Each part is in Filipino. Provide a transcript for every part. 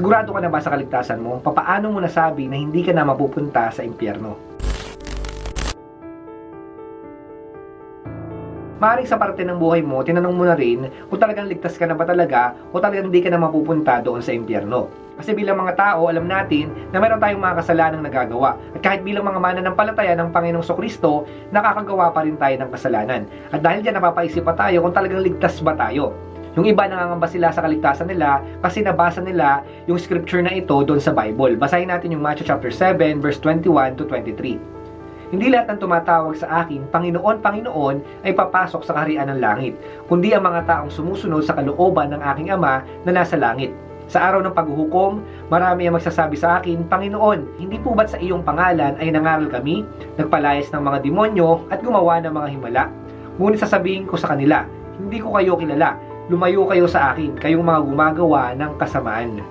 Sigurado ka na ba sa kaligtasan mo? Papaano mo nasabi na hindi ka na mapupunta sa impyerno? Maaaring sa parte ng buhay mo, tinanong mo na rin kung talagang ligtas ka na ba talaga o talagang hindi ka na mapupunta doon sa impyerno. Kasi bilang mga tao, alam natin na meron tayong mga kasalanang nagagawa. At kahit bilang mga mananampalataya ng Panginoong Kristo, nakakagawa pa rin tayo ng kasalanan. At dahil dyan, napapaisip pa tayo kung talagang ligtas ba tayo. Yung iba nangangamba sila sa kaligtasan nila kasi nabasa nila yung scripture na ito doon sa Bible. Basahin natin yung Matthew chapter 7 verse 21 to 23. Hindi lahat ng tumatawag sa akin, Panginoon, Panginoon, ay papasok sa kaharian ng langit, kundi ang mga taong sumusunod sa kalooban ng aking Ama na nasa langit. Sa araw ng paghuhukom, marami ang magsasabi sa akin, Panginoon, hindi po ba't sa iyong pangalan ay nangaral kami, nagpalayas ng mga demonyo at gumawa ng mga himala? Ngunit sasabihin ko sa kanila, hindi ko kayo kilala, lumayo kayo sa akin, kayong mga gumagawa ng kasamaan.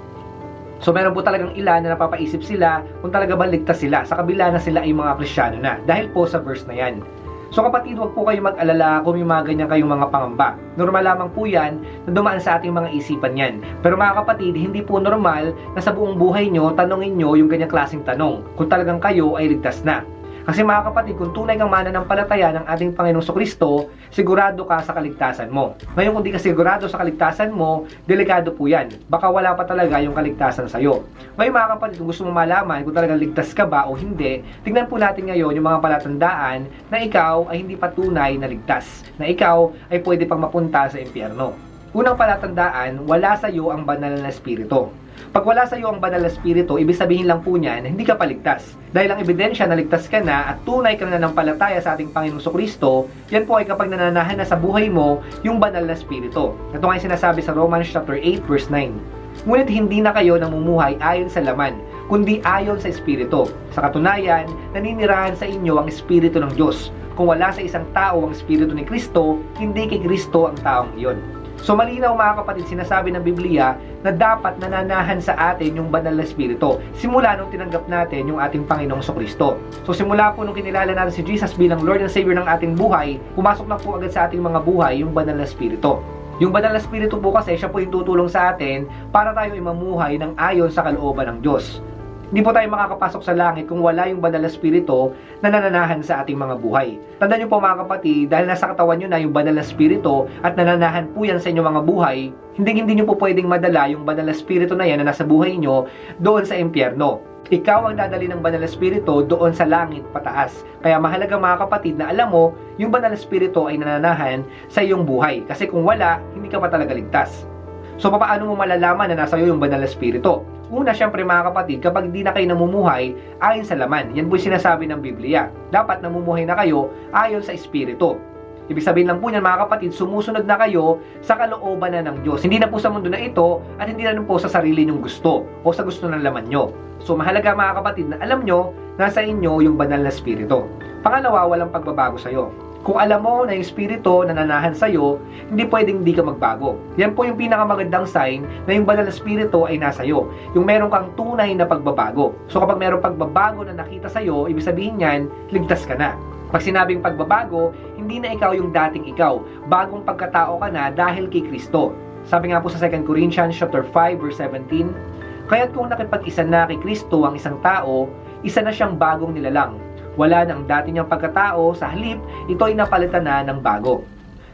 So meron po talagang ilan na napapaisip sila kung talaga ba ligtas sila sa kabila na sila ay mga kristyano na dahil po sa verse na yan. So kapatid, huwag po kayo mag-alala kung may mga ganyan kayong mga pangamba. Normal lamang po yan na dumaan sa ating mga isipan yan. Pero mga kapatid, hindi po normal na sa buong buhay nyo, tanongin nyo yung ganyang klaseng tanong kung talagang kayo ay ligtas na. Kasi mga kapatid, kung tunay kang mananampalataya ng ating Panginoong Kristo, sigurado ka sa kaligtasan mo. Ngayon kung di ka sigurado sa kaligtasan mo, delikado po yan. Baka wala pa talaga yung kaligtasan sa'yo. Ngayon mga kapatid, kung gusto mo malaman kung talagang ligtas ka ba o hindi, tingnan po natin ngayon yung mga palatandaan na ikaw ay hindi patunay na ligtas. Na ikaw ay pwede pang mapunta sa impyerno. Unang palatandaan, wala sa iyo ang banal na espiritu. Pag wala sa iyo ang banal na espiritu, ibig sabihin lang po niyan, hindi ka paligtas. Dahil ang ebidensya na ligtas ka na at tunay ka na ng palataya sa ating Panginoong Kristo, yan po ay kapag nananahan na sa buhay mo yung banal na espiritu. Ito nga sinasabi sa Romans chapter 8 verse 9. Ngunit hindi na kayo namumuhay ayon sa laman, kundi ayon sa Espiritu. Sa katunayan, naninirahan sa inyo ang Espiritu ng Diyos. Kung wala sa isang tao ang Espiritu ni Kristo, hindi kay Kristo ang taong iyon. So malinaw mga kapatid, sinasabi ng Biblia na dapat nananahan sa atin yung banal na espiritu. Simula nung tinanggap natin yung ating Panginoong Kristo. So simula po nung kinilala natin si Jesus bilang Lord and Savior ng ating buhay, pumasok na po agad sa ating mga buhay yung banal na espiritu. Yung banal na espiritu po kasi siya po yung tutulong sa atin para tayo imamuhay ng ayon sa kalooban ng Diyos. Hindi po tayo makakapasok sa langit kung wala yung banal na spirito na nananahan sa ating mga buhay. Tandaan niyo po mga kapatid, dahil nasa katawan niyo na yung banal na spirito at nananahan po yan sa inyong mga buhay, hindi hindi niyo po pwedeng madala yung banal na spirito na yan na nasa buhay niyo doon sa impyerno. Ikaw ang dadali ng banal na spirito doon sa langit pataas. Kaya mahalaga mga kapatid na alam mo, yung banal na spirito ay nananahan sa iyong buhay. Kasi kung wala, hindi ka pa talaga ligtas. So paano mo malalaman na nasa iyo yung banal na spirito? Una, syempre mga kapatid, kapag di na kayo namumuhay ayon sa laman, yan po yung sinasabi ng Biblia. Dapat namumuhay na kayo ayon sa Espiritu. Ibig sabihin lang po niyan mga kapatid, sumusunod na kayo sa kalooban na ng Diyos. Hindi na po sa mundo na ito at hindi na po sa sarili nyong gusto o sa gusto ng laman nyo. So mahalaga mga kapatid na alam nyo, nasa inyo yung banal na Espiritu. Pangalawa, walang pagbabago sa iyo. Kung alam mo na yung spirito na nanahan sa'yo, hindi pwedeng hindi ka magbago. Yan po yung pinakamagandang sign na yung banal na spirito ay nasa iyo. Yung meron kang tunay na pagbabago. So kapag meron pagbabago na nakita sa'yo, ibig sabihin niyan, ligtas ka na. Pag sinabing pagbabago, hindi na ikaw yung dating ikaw. Bagong pagkatao ka na dahil kay Kristo. Sabi nga po sa 2 Corinthians chapter 5 verse 17, Kaya't kung nakipag-isa na kay Kristo ang isang tao, isa na siyang bagong nilalang wala nang dati niyang pagkatao, sa halip, ito ay napalitan na ng bago.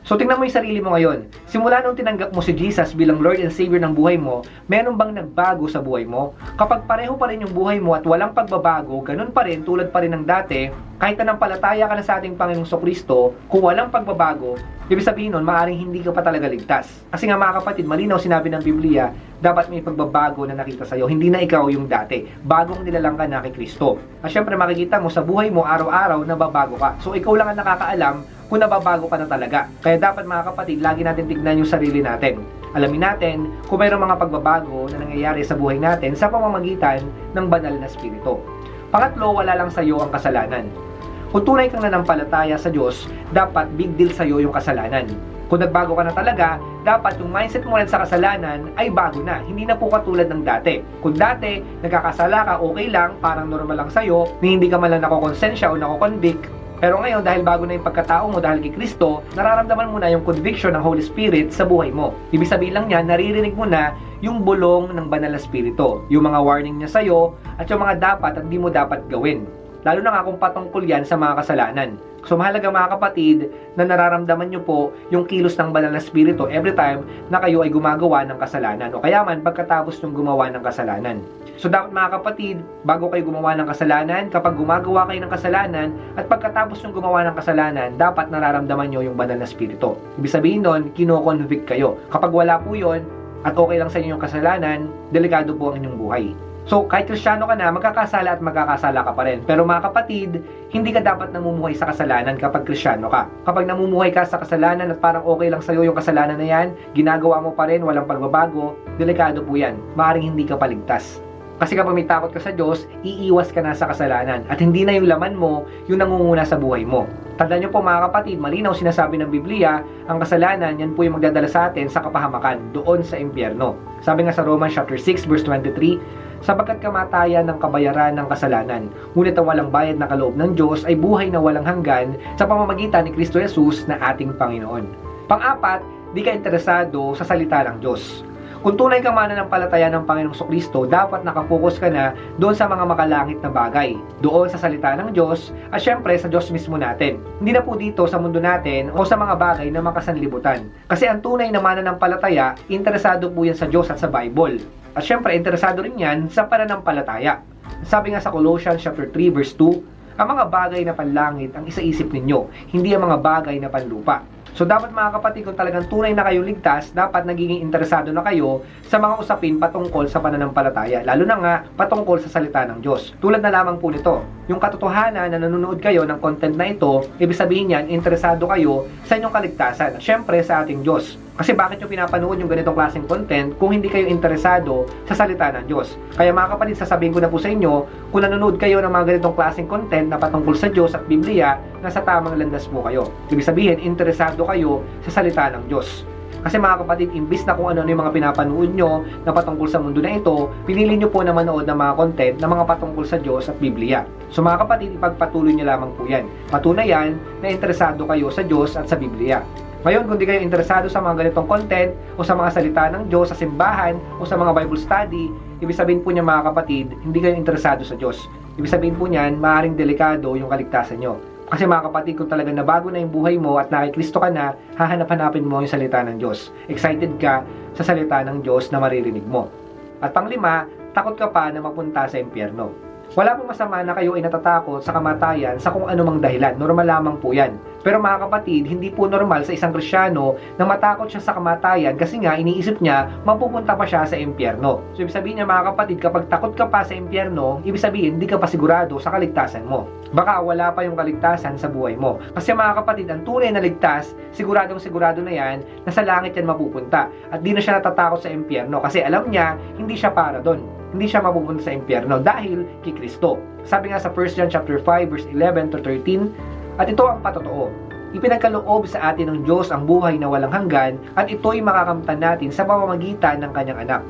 So tingnan mo yung sarili mo ngayon. Simula nung tinanggap mo si Jesus bilang Lord and Savior ng buhay mo, meron bang nagbago sa buhay mo? Kapag pareho pa rin yung buhay mo at walang pagbabago, ganun pa rin, tulad pa rin ng dati, kahit na palataya ka na sa ating Panginoong Kristo, kung walang pagbabago, ibig sabihin nun, maaaring hindi ka pa talaga ligtas. Kasi nga mga kapatid, malinaw sinabi ng Biblia, dapat may pagbabago na nakita sa'yo. Hindi na ikaw yung dati. Bagong nilalang ka na kay Kristo. At syempre makikita mo sa buhay mo araw-araw na babago ka. So ikaw lang ang nakakaalam kung nababago ka na talaga. Kaya dapat mga kapatid, lagi natin tignan yung sarili natin. Alamin natin kung mayroong mga pagbabago na nangyayari sa buhay natin sa pamamagitan ng banal na spirito. Pangatlo, wala lang sa iyo ang kasalanan. Kung tunay kang nanampalataya sa Diyos, dapat big deal sa iyo yung kasalanan. Kung nagbago ka na talaga, dapat yung mindset mo rin sa kasalanan ay bago na. Hindi na po katulad ng dati. Kung dati, nagkakasala ka, okay lang, parang normal lang sa'yo, na hindi ka man lang nakokonsensya o nakokonvict, Pero ngayon, dahil bago na yung pagkatao mo dahil kay Kristo, nararamdaman mo na yung conviction ng Holy Spirit sa buhay mo. Ibig sabihin lang niya, naririnig mo na yung bulong ng banal na spirito, yung mga warning niya sa'yo, at yung mga dapat at di mo dapat gawin. Lalo na nga kung patungkol yan sa mga kasalanan. So mahalaga mga kapatid na nararamdaman nyo po yung kilos ng banal na spirito every time na kayo ay gumagawa ng kasalanan o kaya man pagkatapos nyong gumawa ng kasalanan. So dapat mga kapatid, bago kayo gumawa ng kasalanan, kapag gumagawa kayo ng kasalanan at pagkatapos nyong gumawa ng kasalanan, dapat nararamdaman nyo yung banal na spirito. Ibig sabihin nun, kino-convict kayo. Kapag wala po yon at okay lang sa inyo yung kasalanan, delikado po ang inyong buhay. So, kahit kristyano ka na, magkakasala at magkakasala ka pa rin. Pero mga kapatid, hindi ka dapat namumuhay sa kasalanan kapag kristyano ka. Kapag namumuhay ka sa kasalanan at parang okay lang sa'yo yung kasalanan na yan, ginagawa mo pa rin, walang pagbabago, delikado po yan. Maaring hindi ka paligtas. Kasi kapag may takot ka sa Diyos, iiwas ka na sa kasalanan at hindi na yung laman mo yung nangunguna sa buhay mo. Tandaan nyo po mga kapatid, malinaw sinasabi ng Biblia, ang kasalanan, yan po yung magdadala sa atin sa kapahamakan, doon sa impyerno. Sabi nga sa Romans chapter 6 verse 23, sapagkat kamatayan ng kabayaran ng kasalanan. Ngunit ang walang bayad na kaloob ng Diyos ay buhay na walang hanggan sa pamamagitan ni Kristo Jesus na ating Panginoon. Pang-apat, di ka interesado sa salita ng Diyos. Kung tunay kang mananampalataya ng Panginoong Kristo, dapat nakapokus ka na doon sa mga makalangit na bagay, doon sa salita ng Diyos, at syempre sa Diyos mismo natin. Hindi na po dito sa mundo natin o sa mga bagay na makasanlibutan. Kasi ang tunay na mananampalataya, interesado po yan sa Diyos at sa Bible. At syempre, interesado rin yan sa pananampalataya. Sabi nga sa Colossians chapter 3 verse 2, ang mga bagay na panlangit ang isaisip ninyo, hindi ang mga bagay na panlupa. So dapat mga kapatid, kung talagang tunay na kayo ligtas, dapat nagiging interesado na kayo sa mga usapin patungkol sa pananampalataya, lalo na nga patungkol sa salita ng Diyos. Tulad na lamang po nito, yung katotohanan na nanonood kayo ng content na ito, ibig sabihin yan, interesado kayo sa inyong kaligtasan. Siyempre sa ating Diyos. Kasi bakit nyo pinapanood yung ganitong klaseng content kung hindi kayo interesado sa salita ng Diyos? Kaya mga kapatid, sasabihin ko na po sa inyo, kung nanonood kayo ng mga ganitong klaseng content na patungkol sa Diyos at Biblia, nasa tamang landas po kayo. Ibig sabihin, interesado kayo sa salita ng Diyos. Kasi mga kapatid, imbis na kung ano yung mga pinapanood nyo na patungkol sa mundo na ito, pinili nyo po na manood ng mga content na mga patungkol sa Diyos at Biblia. So mga kapatid, ipagpatuloy nyo lamang po yan. Patunay yan na interesado kayo sa Diyos at sa Biblia. Ngayon, kung di kayo interesado sa mga ganitong content o sa mga salita ng Diyos sa simbahan o sa mga Bible study, ibig sabihin po niya mga kapatid, hindi kayo interesado sa Diyos. Ibig sabihin po niyan, maaaring delikado yung kaligtasan nyo. Kasi mga kapatid, kung talagang nabago na yung buhay mo at nakikristo ka na, hahanap-hanapin mo yung salita ng Diyos. Excited ka sa salita ng Diyos na maririnig mo. At panglima, takot ka pa na mapunta sa impyerno. Wala pong masama na kayo ay natatakot sa kamatayan sa kung anumang dahilan. Normal lamang po yan. Pero mga kapatid, hindi po normal sa isang krisyano na matakot siya sa kamatayan kasi nga iniisip niya mapupunta pa siya sa impyerno. So ibig sabihin niya mga kapatid, kapag takot ka pa sa impyerno, ibig sabihin hindi ka pa sigurado sa kaligtasan mo. Baka wala pa yung kaligtasan sa buhay mo. Kasi mga kapatid, ang tunay na ligtas, siguradong sigurado na yan na sa langit yan mapupunta. At di na siya natatakot sa impyerno kasi alam niya hindi siya para doon hindi siya mapupunta sa impyerno dahil kay Kristo. Sabi nga sa 1 John chapter 5 verse 11 to 13, at ito ang patotoo. Ipinagkaloob sa atin ng Diyos ang buhay na walang hanggan at ito'y makakamtan natin sa pamamagitan ng kanyang anak.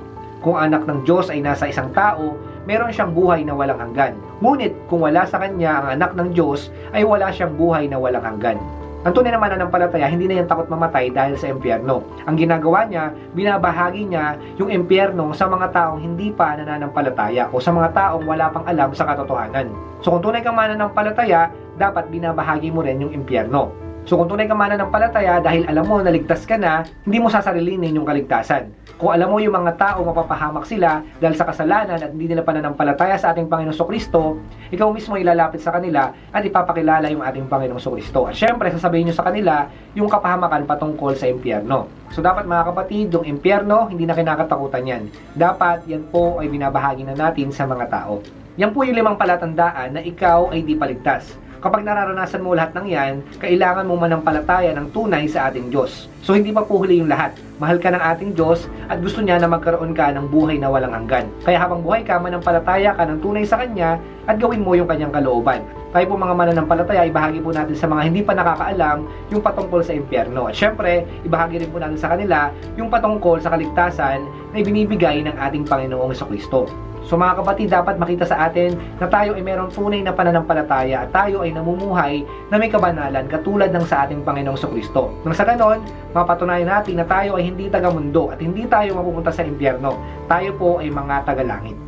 Kung anak ng Diyos ay nasa isang tao, meron siyang buhay na walang hanggan. Ngunit kung wala sa kanya ang anak ng Diyos, ay wala siyang buhay na walang hanggan. Ang tunay na palataya, hindi na yan takot mamatay dahil sa impyerno. Ang ginagawa niya, binabahagi niya yung impyerno sa mga taong hindi pa nananampalataya o sa mga taong wala pang alam sa katotohanan. So kung tunay kang mananampalataya, dapat binabahagi mo rin yung impyerno. So kung tunay ka mananampalataya dahil alam mo na ligtas ka na, hindi mo sasarilinin yung kaligtasan. Kung alam mo yung mga tao mapapahamak sila dahil sa kasalanan at hindi nila pananampalataya sa ating Panginoong Kristo, ikaw mismo ilalapit sa kanila at ipapakilala yung ating Panginoong Kristo. At syempre, sasabihin nyo sa kanila yung kapahamakan patungkol sa impyerno. So dapat mga kapatid, yung impyerno, hindi na kinakatakutan yan. Dapat yan po ay binabahagi na natin sa mga tao. Yan po yung limang palatandaan na ikaw ay di paligtas. Kapag nararanasan mo lahat ng yan, kailangan mo manampalataya ng tunay sa ating Diyos. So hindi pa po huli yung lahat. Mahal ka ng ating Diyos at gusto niya na magkaroon ka ng buhay na walang hanggan. Kaya habang buhay ka, manampalataya ka ng tunay sa Kanya at gawin mo yung Kanyang kalooban. Tayo po mga mananampalataya, ibahagi po natin sa mga hindi pa nakakaalam yung patungkol sa impyerno. At syempre, ibahagi rin po natin sa kanila yung patungkol sa kaligtasan na ibinibigay ng ating Panginoong Kristo. So mga kapatid, dapat makita sa atin na tayo ay mayroong tunay na pananampalataya at tayo ay namumuhay na may kabanalan katulad ng sa ating Panginoong Kristo. Nang sa ganon, mapatunayan natin na tayo ay hindi taga-mundo at hindi tayo mapupunta sa impyerno. Tayo po ay mga taga-langit.